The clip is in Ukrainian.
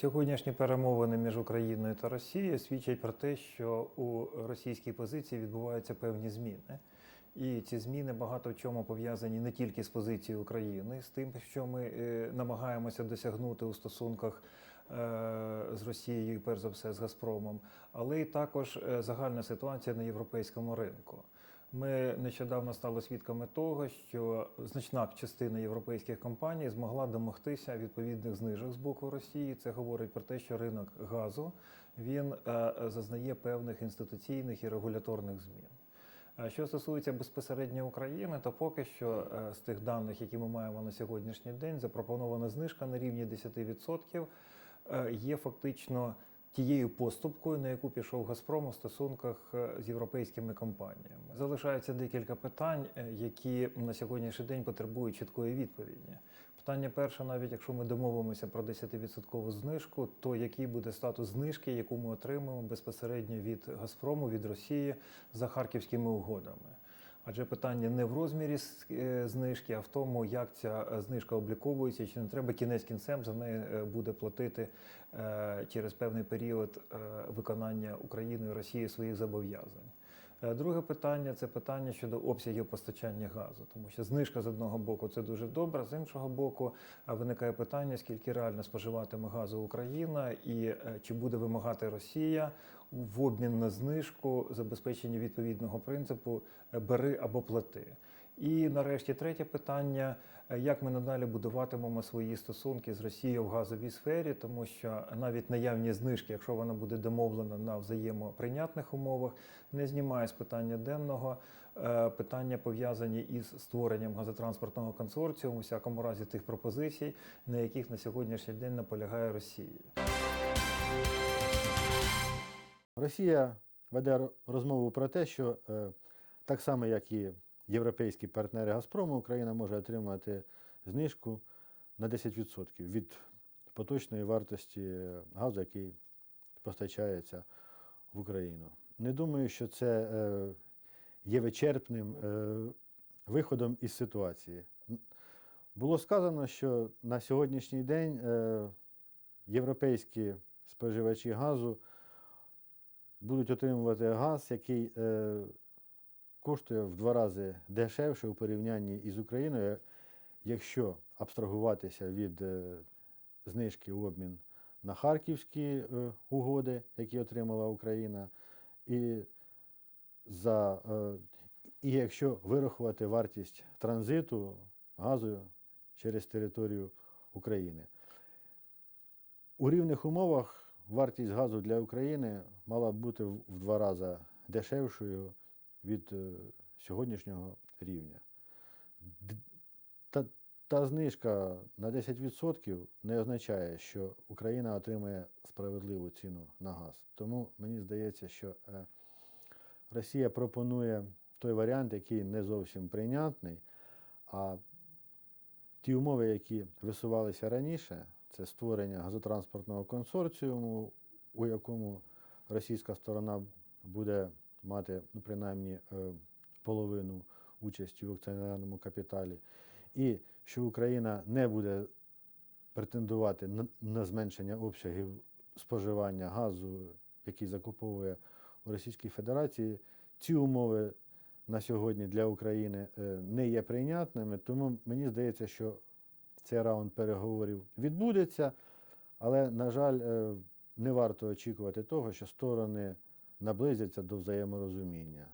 Сьогоднішні перемовини між Україною та Росією свідчать про те, що у російській позиції відбуваються певні зміни. І ці зміни багато в чому пов'язані не тільки з позицією України, з тим, що ми е, намагаємося досягнути у стосунках е, з Росією, перш за все з Газпромом, але й також е, загальна ситуація на європейському ринку. Ми нещодавно стали свідками того, що значна частина європейських компаній змогла домогтися відповідних знижок з боку Росії. Це говорить про те, що ринок газу він е, зазнає певних інституційних і регуляторних змін. Е, Що стосується безпосередньо України, то поки що е, з тих даних, які ми маємо на сьогоднішній день, запропонована знижка на рівні 10% е, є фактично тією поступкою, на яку пішов Газпром у стосунках е, з європейськими компаніями. Залишається декілька питань, е, які на сьогоднішній день потребують чіткої відповіді. Питання перше, навіть якщо ми домовимося про 10% знижку, то який буде статус знижки, яку ми отримаємо безпосередньо від Газпрому, від Росії за харківськими угодами? Адже питання не в розмірі е, знижки, а в тому, як ця е, знижка обліковується, чи не треба кінець кінцем за неї е, буде платити через певний період виконання Україною Росії своїх зобов'язань. Е, Друге питання це питання щодо обсягів постачання газу, тому що знижка з одного боку це дуже добре, з іншого боку е, виникає питання, скільки реально споживатиме газу Україна і е, чи буде вимагати Росія в обмін на знижку забезпечення відповідного принципу бери або плати. І нарешті третє питання: е, як ми надалі будуватимемо свої стосунки з Росією в газовій сфері, тому що навіть наявні знижки, якщо вона буде домовлена на взаємоприйнятних умовах, не знімає з питання денного. Е, питання пов'язані із створенням газотранспортного консорціуму, у всякому разі тих пропозицій, на яких на сьогоднішній день наполягає Росія. Росія веде розмову про те, що е, так само, як і європейські партнери Газпрому, Україна може отримати знижку на 10% від поточної вартості газу, який постачається в Україну. Не думаю, що це е, є вичерпним е, виходом із ситуації. Було сказано, що на сьогоднішній день е, європейські споживачі газу будуть отримувати газ, який коштує в два рази дешевше у порівнянні із Україною, якщо абстрагуватися від е, знижки в обмін на харківські е, угоди, які отримала Україна, і, за, е, і якщо вирахувати вартість транзиту газу через територію України. У рівних умовах вартість газу для України мала б бути в в два рази дешевшою від е, сьогоднішнього рівня. Та, та знижка на 10% не означає, що Україна отримає справедливу ціну на газ. Тому мені здається, що е, Росія пропонує той варіант, який не зовсім прийнятний, а ті умови, які висувалися раніше, це створення газотранспортного консорціуму, у якому російська сторона буде мати ну, принаймні е, половину участі в акціонерному капіталі, і що Україна не буде претендувати на, зменшення обсягів споживання газу, який закуповує у Російській Федерації. Ці умови на сьогодні для України е, не є прийнятними, тому мені здається, що цей раунд переговорів відбудеться, але, на жаль, е, не варто очікувати того, що сторони наблизяться до взаєморозуміння.